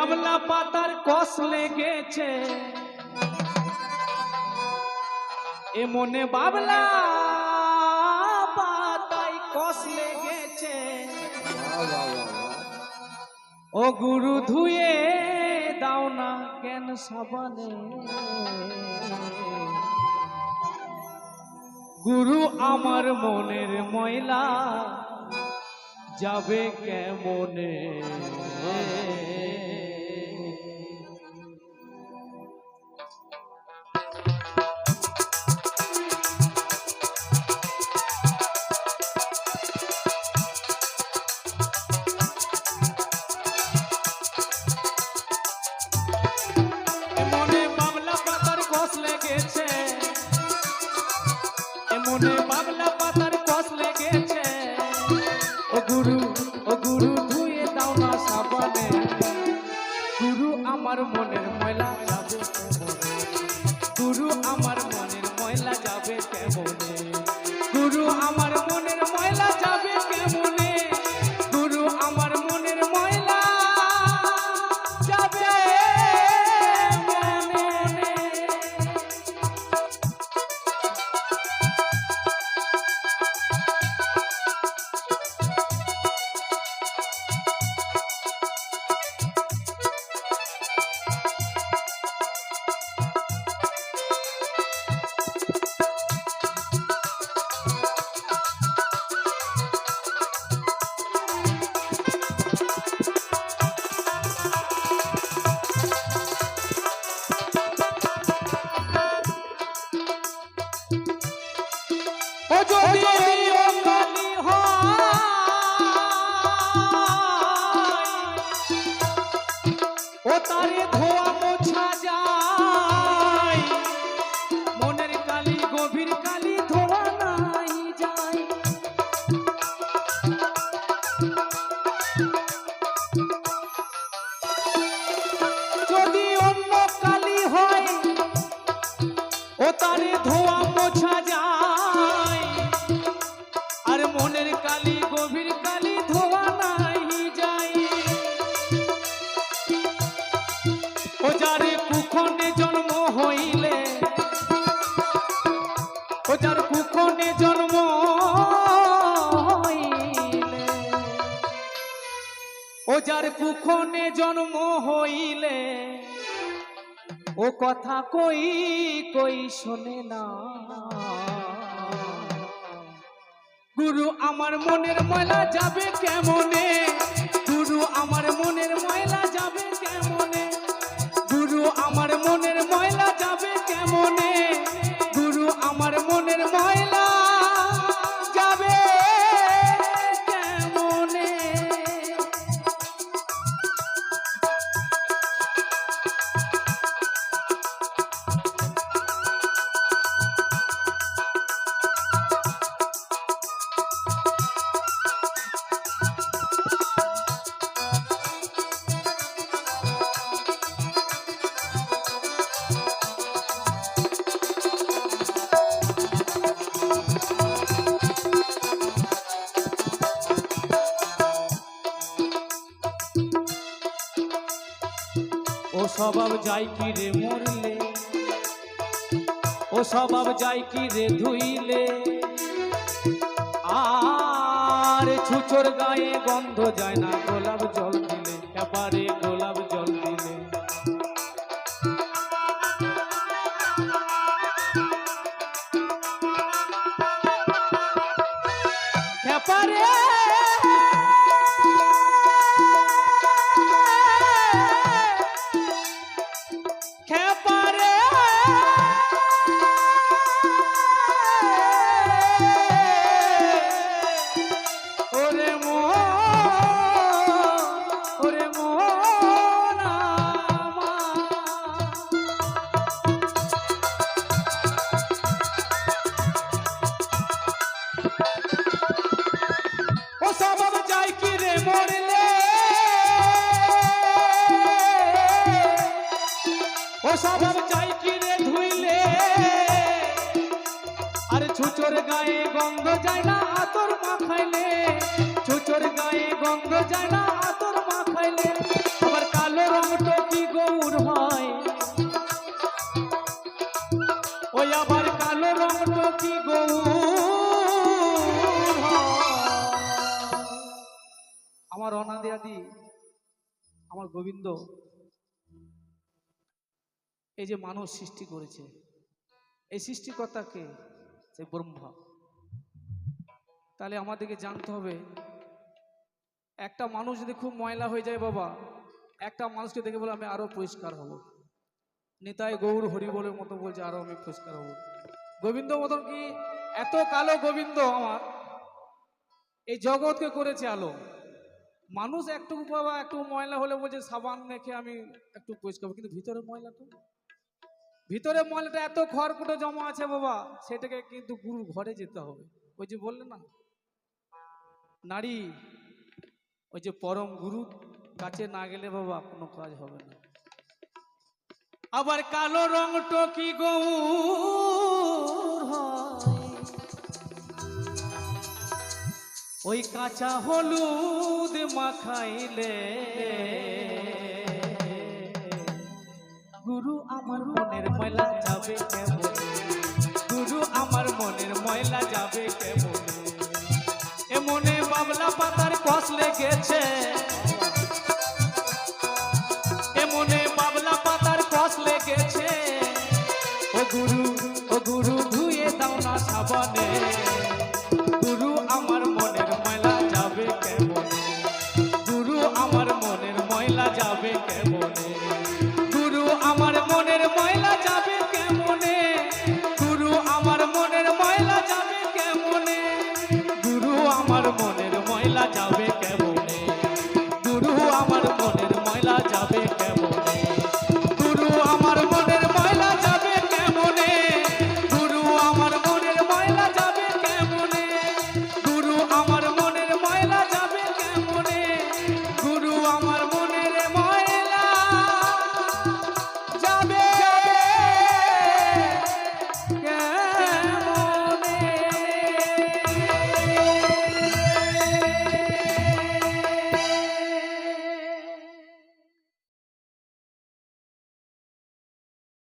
মনে পাতার কষ লেগেছে। এ মনে বাবলা পাতায় কষ লেগেছে। ও গুরু ধুয়ে দাও না কেন সাবানে। গুরু আমার মনের ময়লা যাবে কেমনে? গুরু আমার মনের ময়লা যাবে গুরু আমার মনের ময়লা যাবে কেমনে? ধোয়া মোছা যায় ও জন্ম হইলে ও জন্ম হইলে ও কুখনে জন্ম হইলে, ও কথা কই কই শোনে না। গুরু আমার মনের ময়লা যাবে কেমনে? গুরু আমার মনের ময়লা স্বভাব যাই কি রে মরলে? ও স্বভাব যাই কি রে ধুইলে? আর ছুচোর গায়ে গন্ধ যায় না ও সব চাই কিনে ধুইলে। আর ছুচোর গায়ে গন্ধ যায় না, আতর মাখাইলে। ছুচোর গায়ে গন্ধ যায় না, আতর মাখাইলে। আবার কালো রংটো কি গৌর হয়? ওই আবার কালো রংটো কি গৌর আমার অনাদি আদি আমার গোবিন্দ এই যে মানুষ সৃষ্টি করেছে, এই সৃষ্টিকর্তাকে সে ব্রহ্মা। তাহলে আমাদেরকে জানতে হবে, একটা মানুষ যদি খুব ময়লা হয়ে যায় বাবা, একটা মানুষকে দেখে বলে আমি আরও পরিষ্কার হব। নেতায় গৌর হরি বলে মতো বলছে, আরও আমি পরিষ্কার হব। গোবিন্দ মতন কি এত কালো গোবিন্দ আমার? এই জগৎকে করেছে আলো। মানুষ একটু বাবা একটু ময়লা হলে বলছে, সাবান মেখে আমি একটু পরিষ্কার কিন্তু ভিতরে ময়লা তো। ভিতরে ময়লাটা এত খড়কুটো জমা আছে বাবা, সেটাকে কিন্তু গুরু ঘরে যেতে হবে ওই যে বললে না, নারী, ওই যে পরম গুরু, কাছে না গেলে বাবা কোনো কাজ হবে না আবার কালো রং টকি হয়। ওই কাঁচা হলুদ মাখাইলে, গুরু আমার ময়লা যাবে কেমন? গুরু আমার মনের ময়লা যাবে কেমন? মনে বাবলা পাতার লেগেছে। এ বাবলা পাতার কষ লেগেছে। ও গুরু ও গুরু ধুয়ে দাও না সাবানে।